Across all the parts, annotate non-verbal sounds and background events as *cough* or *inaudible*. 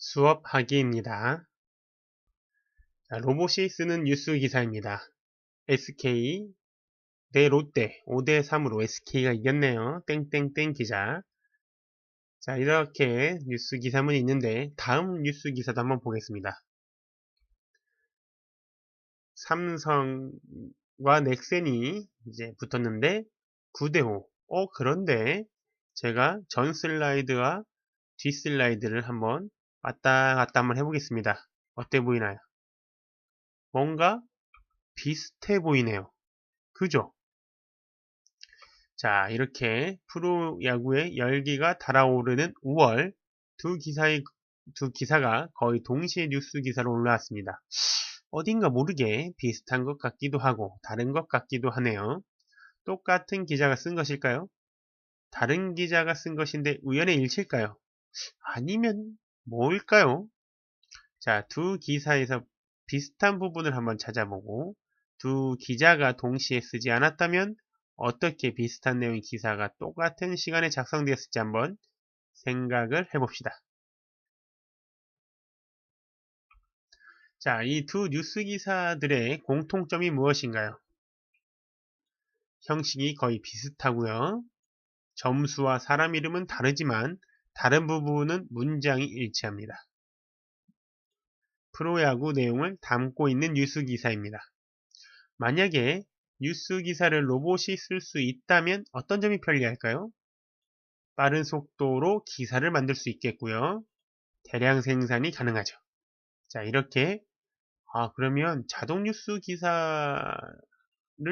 수업하기입니다. 자, 로봇이 쓰는 뉴스 기사입니다. SK 대 롯데 5대 3으로 SK가 이겼네요. 땡땡땡 기자. 자 이렇게 뉴스 기사문이 있는데 다음 뉴스 기사도 한번 보겠습니다. 삼성과 넥센이 이제 붙었는데 9대5 어 그런데 제가 전 슬라이드와 뒷 슬라이드를 한번 왔다 갔다 한번 해보겠습니다. 어때 보이나요? 뭔가 비슷해 보이네요. 그죠? 자, 이렇게 프로야구의 열기가 달아오르는 5월 두 기사의 두 기사가 거의 동시에 뉴스 기사로 올라왔습니다. 어딘가 모르게 비슷한 것 같기도 하고 다른 것 같기도 하네요. 똑같은 기자가 쓴 것일까요? 다른 기자가 쓴 것인데 우연의 일치일까요? 아니면 뭘까요? 자, 두 기사에서 비슷한 부분을 한번 찾아보고 두 기자가 동시에 쓰지 않았다면 어떻게 비슷한 내용의 기사가 똑같은 시간에 작성되었을지 한번 생각을 해봅시다. 자, 이 두 뉴스 기사들의 공통점이 무엇인가요? 형식이 거의 비슷하고요. 점수와 사람 이름은 다르지만 다른 부분은 문장이 일치합니다. 프로야구 내용을 담고 있는 뉴스 기사입니다. 만약에 뉴스 기사를 로봇이 쓸 수 있다면 어떤 점이 편리할까요? 빠른 속도로 기사를 만들 수 있겠고요. 대량 생산이 가능하죠. 자, 이렇게 아, 그러면 자동 뉴스 기사를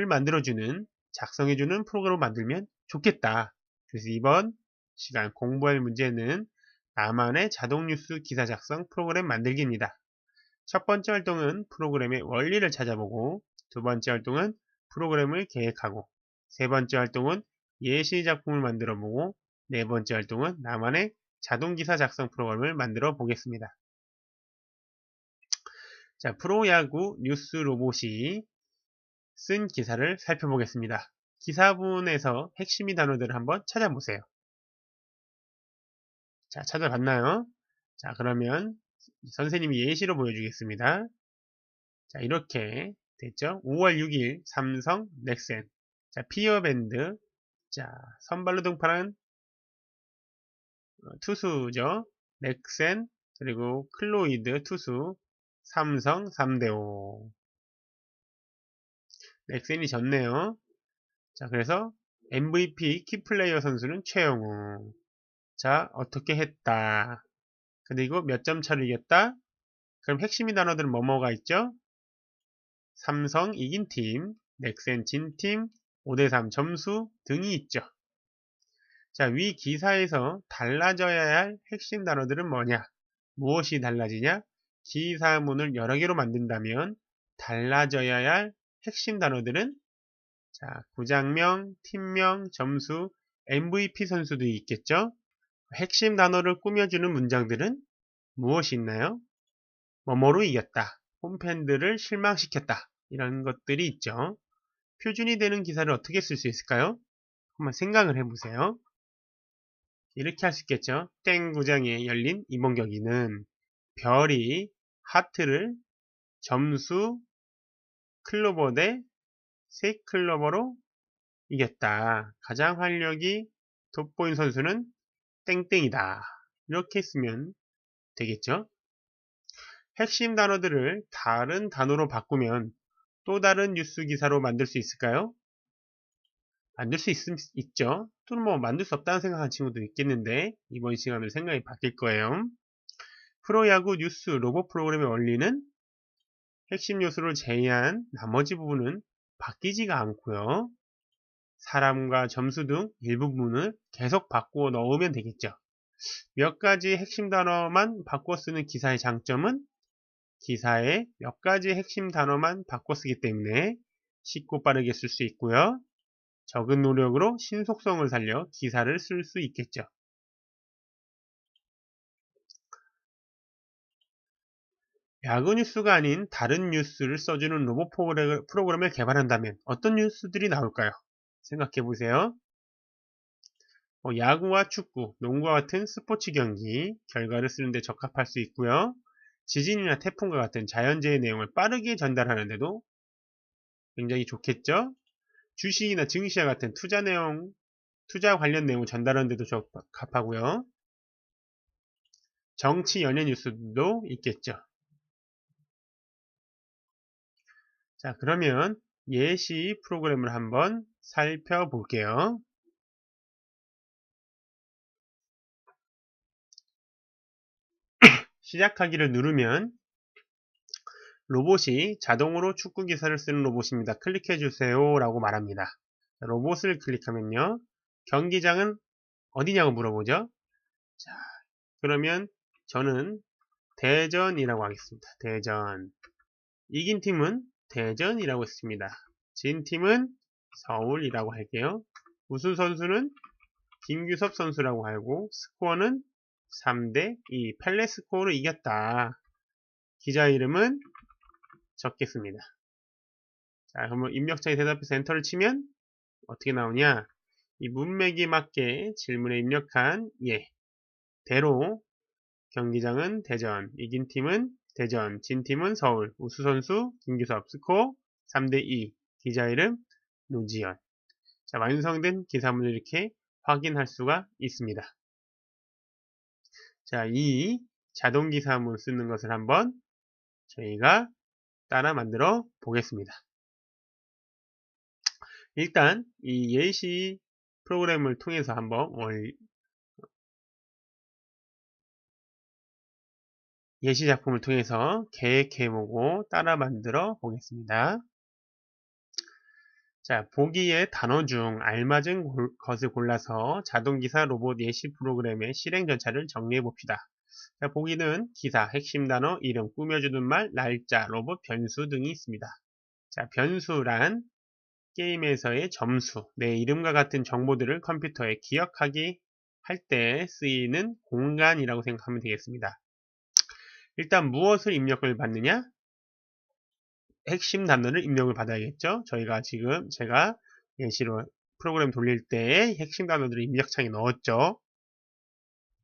만들어주는 작성해주는 프로그램을 만들면 좋겠다. 그래서 이번 시간 공부할 문제는 나만의 자동 뉴스 기사 작성 프로그램 만들기입니다. 첫 번째 활동은 프로그램의 원리를 찾아보고 두 번째 활동은 프로그램을 계획하고 세 번째 활동은 예시 작품을 만들어 보고 네 번째 활동은 나만의 자동 기사 작성 프로그램을 만들어 보겠습니다. 자, 프로야구 뉴스 로봇이 쓴 기사를 살펴보겠습니다. 기사분에서 핵심이 단어들을 한번 찾아보세요. 자, 찾아봤나요? 자, 그러면 선생님이 예시로 보여주겠습니다. 자, 이렇게 됐죠? 5월 6일 삼성 넥센 자 피어밴드 자 선발로 등판한 어, 투수죠 넥센 그리고 클로이드 투수 삼성 3대5 넥센이 졌네요 자 그래서 MVP 키플레이어 선수는 최영우 자 어떻게 했다 그리고 몇 점 차로 이겼다 그럼 핵심이 단어들은 뭐뭐가 있죠 삼성 이긴 팀, 넥센 진 팀, 5대3 점수 등이 있죠. 자, 위 기사에서 달라져야 할 핵심 단어들은 뭐냐? 무엇이 달라지냐? 기사문을 여러 개로 만든다면 달라져야 할 핵심 단어들은 자, 구장명, 팀명, 점수, MVP 선수도 있겠죠? 핵심 단어를 꾸며주는 문장들은 무엇이 있나요? 뭐뭐로 이겼다. 홈팬들을 실망시켰다. 이런 것들이 있죠. 표준이 되는 기사를 어떻게 쓸 수 있을까요? 한번 생각을 해보세요. 이렇게 할 수 있겠죠. 땡 구장에 열린 이번 경기는 별이 하트를 점수 클로버 대3 클로버로 이겼다. 가장 활력이 돋보인 선수는 땡땡이다. 이렇게 쓰면 되겠죠. 핵심 단어들을 다른 단어로 바꾸면 또 다른 뉴스 기사로 만들 수 있을까요? 만들 수 있, 있죠. 또는 뭐 만들 수 없다는 생각하는 친구도 있겠는데 이번 시간으로 생각이 바뀔 거예요. 프로야구 뉴스 로봇 프로그램의 원리는 핵심 요소를 제외한 나머지 부분은 바뀌지가 않고요. 사람과 점수 등 일부분을 계속 바꾸어 넣으면 되겠죠. 몇 가지 핵심 단어만 바꿔 쓰는 기사의 장점은 기사에 몇 가지 핵심 단어만 바꿔 쓰기 때문에 쉽고 빠르게 쓸 수 있고요. 적은 노력으로 신속성을 살려 기사를 쓸 수 있겠죠. 야구 뉴스가 아닌 다른 뉴스를 써주는 로봇 프로그램을 개발한다면 어떤 뉴스들이 나올까요? 생각해 보세요. 뭐 야구와 축구, 농구와 같은 스포츠 경기 결과를 쓰는데 적합할 수 있고요. 지진이나 태풍과 같은 자연재해 내용을 빠르게 전달하는데도 굉장히 좋겠죠. 주식이나 증시와 같은 투자 내용, 투자 관련 내용을 전달하는데도 적합하고요. 정치 연예 뉴스도 있겠죠. 자, 그러면 예시 프로그램을 한번 살펴볼게요. *clears throat* 시작하기를 누르면 로봇이 자동으로 축구 기사를 쓰는 로봇입니다. 클릭해 주세요 라고 말합니다. 로봇을 클릭하면요. 경기장은 어디냐고 물어보죠. 자, 그러면 저는 대전이라고 하겠습니다. 대전. 이긴 팀은 대전이라고 했습니다. 진 팀은 서울이라고 할게요. 우승 선수는 김규섭 선수라고 하고 스코어는 3대 2 펠레 스코어로 이겼다. 기자 이름은 적겠습니다. 자, 그러면 입력창에 대답해서 엔터를 치면 어떻게 나오냐? 이 문맥에 맞게 질문에 입력한 예 대로 경기장은 대전, 이긴 팀은 대전, 진 팀은 서울, 우수 선수 김규섭, 스코어 3대2, 기자 이름 노지연. 자, 완성된 기사문을 이렇게 확인할 수가 있습니다. 자, 이 자동 기사문 쓰는 것을 한번 저희가 따라 만들어 보겠습니다. 일단 이 예시 프로그램을 통해서 한번 예시 작품을 통해서 계획해보고 따라 만들어 보겠습니다. 자, 보기의 단어 중 알맞은 골, 것을 골라서 자동기사 로봇 예시 프로그램의 실행 절차를 정리해 봅시다. 자, 보기는 기사, 핵심 단어, 이름, 꾸며주는 말, 날짜, 로봇 변수 등이 있습니다. 자, 변수란 게임에서의 점수, 내 이름과 같은 정보들을 컴퓨터에 기억하기 할 때 쓰이는 공간이라고 생각하면 되겠습니다. 일단 무엇을 입력을 받느냐? 핵심 단어를 입력을 받아야겠죠. 저희가 지금 제가 예시로 프로그램 돌릴 때 핵심 단어들을 입력창에 넣었죠.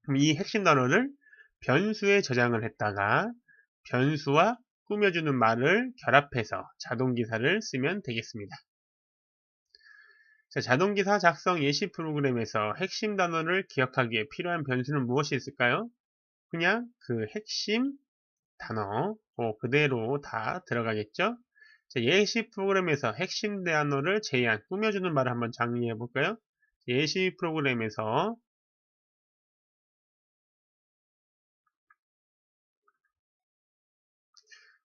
그럼 이 핵심 단어를 변수에 저장을 했다가 변수와 꾸며주는 말을 결합해서 자동기사를 쓰면 되겠습니다. 자, 자동기사 작성 예시 프로그램에서 핵심 단어를 기억하기에 필요한 변수는 무엇이 있을까요? 그냥 그 핵심 단어 뭐 그대로 다 들어가겠죠. 자, 예시 프로그램에서 핵심 단어를 제한, 꾸며주는 말을 한번 정리해 볼까요? 예시 프로그램에서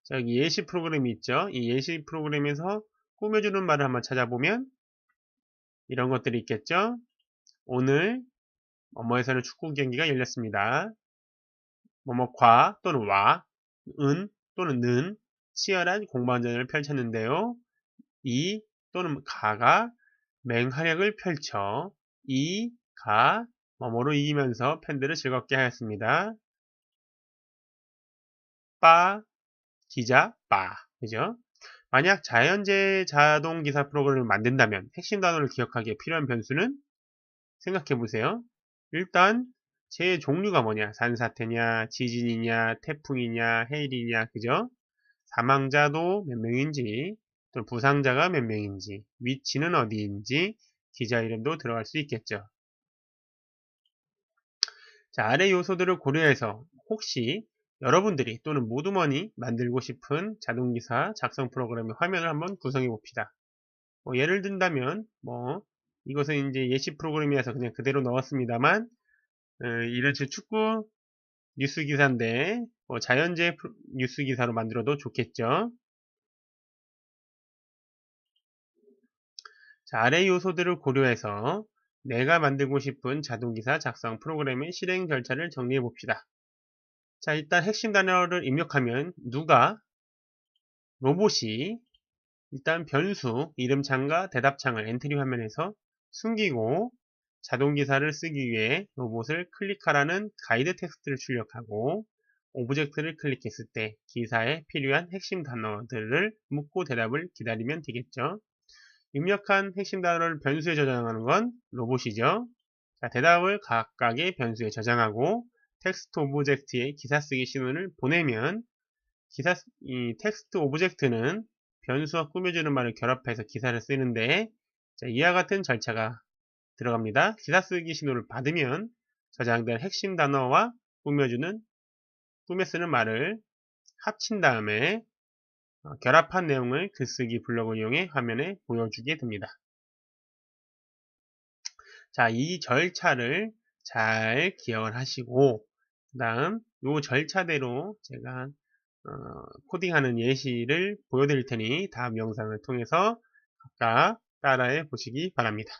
자, 여기 예시 프로그램이 있죠. 이 예시 프로그램에서 꾸며주는 말을 한번 찾아보면 이런 것들이 있겠죠. 오늘 뭐뭐에서는 축구 경기가 열렸습니다. 뭐뭐 과 또는 와 은 또는 는 치열한 공방전을 펼쳤는데요. 이 또는 가가 맹활약을 펼쳐 이, 가, 뭐뭐로 이기면서 팬들을 즐겁게 하였습니다. 빠, 기자, 빠. 그죠? 만약 자연재 자동 기사 프로그램을 만든다면 핵심 단어를 기억하기에 필요한 변수는 생각해 보세요. 일단 제 종류가 뭐냐? 산사태냐, 지진이냐, 태풍이냐, 해일이냐, 그죠? 사망자도 몇 명인지, 또 부상자가 몇 명인지, 위치는 어디인지, 기자 이름도 들어갈 수 있겠죠. 자, 아래 요소들을 고려해서 혹시 여러분들이 또는 모두머니 만들고 싶은 자동기사 작성 프로그램의 화면을 한번 구성해 봅시다. 뭐 예를 든다면 뭐 이것은 이제 예시 프로그램이라서 그냥 그대로 넣었습니다만 이런 축구 뉴스 기사인데 뭐 자연재해 뉴스 기사로 만들어도 좋겠죠. 자, 아래 요소들을 고려해서 내가 만들고 싶은 자동기사 작성 프로그램의 실행 절차를 정리해 봅시다. 자, 일단 핵심 단어를 입력하면 누가 로봇이 일단 변수 이름창과 대답창을 엔트리 화면에서 숨기고 자동기사를 쓰기 위해 로봇을 클릭하라는 가이드 텍스트를 출력하고 오브젝트를 클릭했을 때 기사에 필요한 핵심 단어들을 묻고 대답을 기다리면 되겠죠. 입력한 핵심 단어를 변수에 저장하는 건 로봇이죠. 자, 대답을 각각의 변수에 저장하고 텍스트 오브젝트에 기사 쓰기 신호를 보내면 기사, 이 텍스트 오브젝트는 변수와 꾸며주는 말을 결합해서 기사를 쓰는데 자, 이와 같은 절차가 들어갑니다. 기사 쓰기 신호를 받으면 저장된 핵심 단어와 꾸며주는 꾸며 쓰는 말을 합친 다음에 어, 결합한 내용을 글쓰기 블록을 이용해 화면에 보여주게 됩니다. 자, 이 절차를 잘 기억을 하시고 그 다음 이 절차대로 제가 어, 코딩하는 예시를 보여드릴 테니 다음 영상을 통해서 각각 따라해 보시기 바랍니다.